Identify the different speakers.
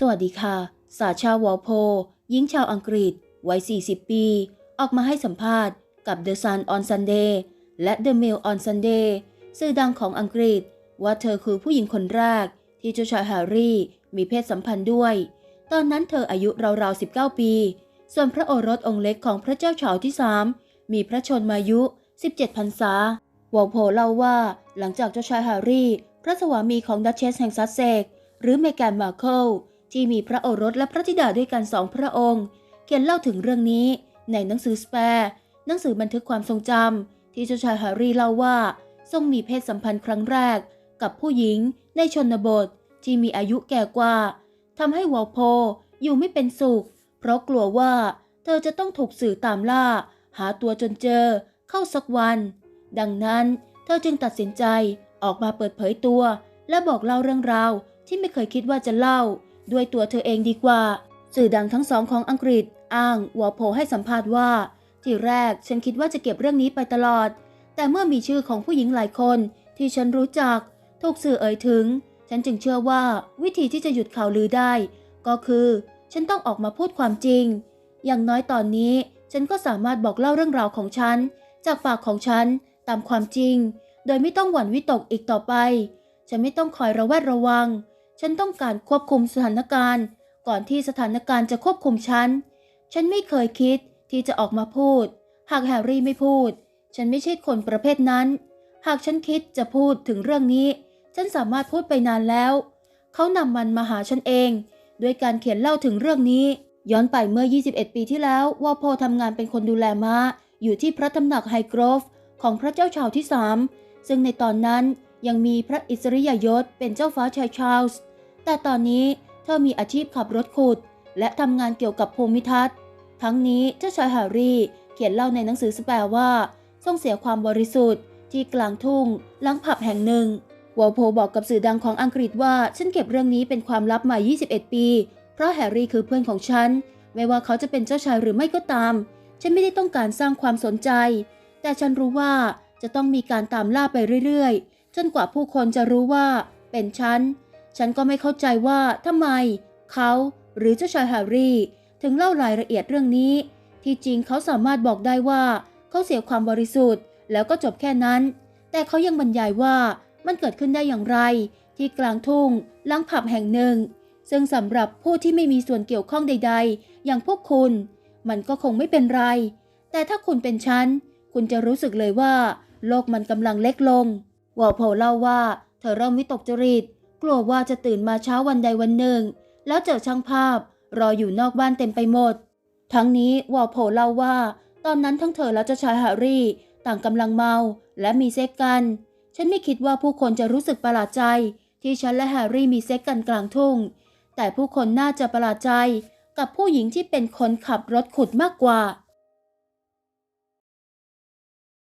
Speaker 1: สวัสดีค่ะ สาชาวอลโพลหญิงชาวอังกฤษ วัย 40 ปี ออกมาให้สัมภาษณ์กับ The Sun on Sunday และ The Mail on Sunday สื่อดังของอังกฤษ ว่าเธอคือผู้หญิงคนแรก ที่เจ้าชายแฮร์รี่ มีเพศสัมพันธ์ด้วย ตอนนั้นเธออายุราวๆ 19 ปี ส่วนพระโอรสองค์เล็กของพระเจ้าชาวที่3มีพระชนมายุ 17พรรษาวอลโพเล่าว่าหลังจากเจ้าชายแฮร์รี่ พระสวามีของดัชเชสแห่งซัสเซกหรือเมแกนมาเคิล ที่มีพระโอรสและพระธิดาด้วยกันสองพระองค์ เขียนเล่าถึงเรื่องนี้ในหนังสือสแปร์หนังสือบันทึกความทรงจำที่เจ้าชายแฮร์รี่เล่าว่า ทรงมีเพศสัมพันธ์ครั้งแรก กับผู้หญิงในชนบทที่มีอายุแก่กว่าทำให้วอลโพอยู่ไม่เป็นสุข เพราะกลัวว่าเธอจะต้องถูกสื่อตามล่า หาตัวจนเจอเข้าสักวัน ดังนั้นเธอจึงตัดสินใจออกมาเปิดเผยตัว และบอกเล่าเรื่องราวที่ไม่เคยคิดว่าจะเล่า ด้วยตัวเธอเองดีกว่า สื่อดังทั้งสองของอังกฤษ อ้างวอลโพลให้สัมภาษณ์ว่า ที่แรกฉันคิดว่าจะเก็บเรื่องนี้ไปตลอด แต่เมื่อมีชื่อของผู้หญิงหลายคนที่ฉันรู้จักถูกสื่อเอ่ยถึง ฉันจึงเชื่อว่าวิธีที่จะหยุดข่าวลือได้ ก็คือ ฉันต้องออกมาพูดความจริง อย่างน้อยตอนนี้ฉันก็สามารถบอกเล่าเรื่องราวของฉัน จากปากของฉันตามความจริง โดยไม่ต้องหวั่นวิตกอีกต่อไป ฉันไม่ต้องคอยระแวดระวัง ฉันต้องการควบคุมสถานการณ์ ก่อนที่สถานการณ์จะควบคุมฉัน ฉันไม่เคยคิดที่จะออกมาพูด หากแฮร์รี่ไม่พูด ฉันไม่ใช่คนประเภทนั้น หากฉันคิดจะพูดถึงเรื่องนี้ ฉันสามารถพูดไปนานแล้ว เขานำมันมาหาฉันเอง ด้วยการเขียนเล่าถึงเรื่องนี้ ย้อนไปเมื่อ 21 ปีที่แล้ววอลโพลทำงานเป็นคนดูแลม้าอยู่ที่พระตำหนักไฮกรฟของพระเจ้าชาวที่3ซึ่งในตอนนั้น ยังมีพระอิสริยยศเป็นเจ้าฟ้าชายชาร์ลส์แต่ตอนนี้เธอมีอาชีพขับรถขุด และทำงานเกี่ยวกับภูมิทัศน์ ทั้งนี้เจ้าชายแฮร์รี่เขียนเล่าในหนังสือสแปร์ว่าทรงเสียความบริสุทธิ์ที่กลางทุ่งหลังผับแห่งหนึ่งวอลโพบอกกับสื่อดังของอังกฤษว่าฉันเก็บเรื่องนี้เป็นความลับมา 21 ปี เพราะแฮร์รี่คือเพื่อนของฉัน ไม่ว่าเขาจะเป็นเจ้าชายหรือไม่ก็ตาม ฉันไม่ได้ต้องการสร้างความสนใจ แต่ฉันรู้ว่าจะต้องมีการตามล่าไปเรื่อยๆ จนกว่าผู้คนจะรู้ว่า เป็นฉัน ฉันก็ไม่เข้าใจว่าทำไม เขาหรือเจ้าชายแฮร์รี่ ถึงเล่ารายละเอียดเรื่องนี้ ที่จริงเขาสามารถบอกได้ว่า เขาเสียความบริสุทธิ์ แล้วก็จบแค่นั้น แต่เขายังบรรยายว่ามันเกิดขึ้นได้อย่างไร ที่กลางทุ่งลังผับแห่งหนึ่ง ซึ่งสำหรับผู้ที่ไม่มีส่วนเกี่ยวข้องใด ๆ อย่างพวกคุณ มันก็คงไม่เป็นไร แต่ถ้าคุณเป็นฉัน คุณจะรู้สึกเลยว่า โลกมันกำลังเล็กลง วอลโพลเล่าว่าเธอเริ่มวิตกจริต กลัวว่าจะตื่นมาเช้าวันใดวันหนึ่ง แล้วเจอช่างภาพ รออยู่นอกบ้านเต็มไปหมด ทั้งนี้วอลโพลเล่าว่า ตอนนั้นทั้งเธอและเจ้าชายแฮร์รี่ ต่างกำลังเมาและมีเซ็กกัน ฉันไม่คิดว่าผู้คนจะรู้สึกประหลาดใจ ที่ฉันและแฮร์รี่มีเซ็กกันกลางทุ่ง แต่ผู้คนน่าจะประหลาดใจ กับผู้หญิงที่เป็นคนขับรถขุดมากกว่า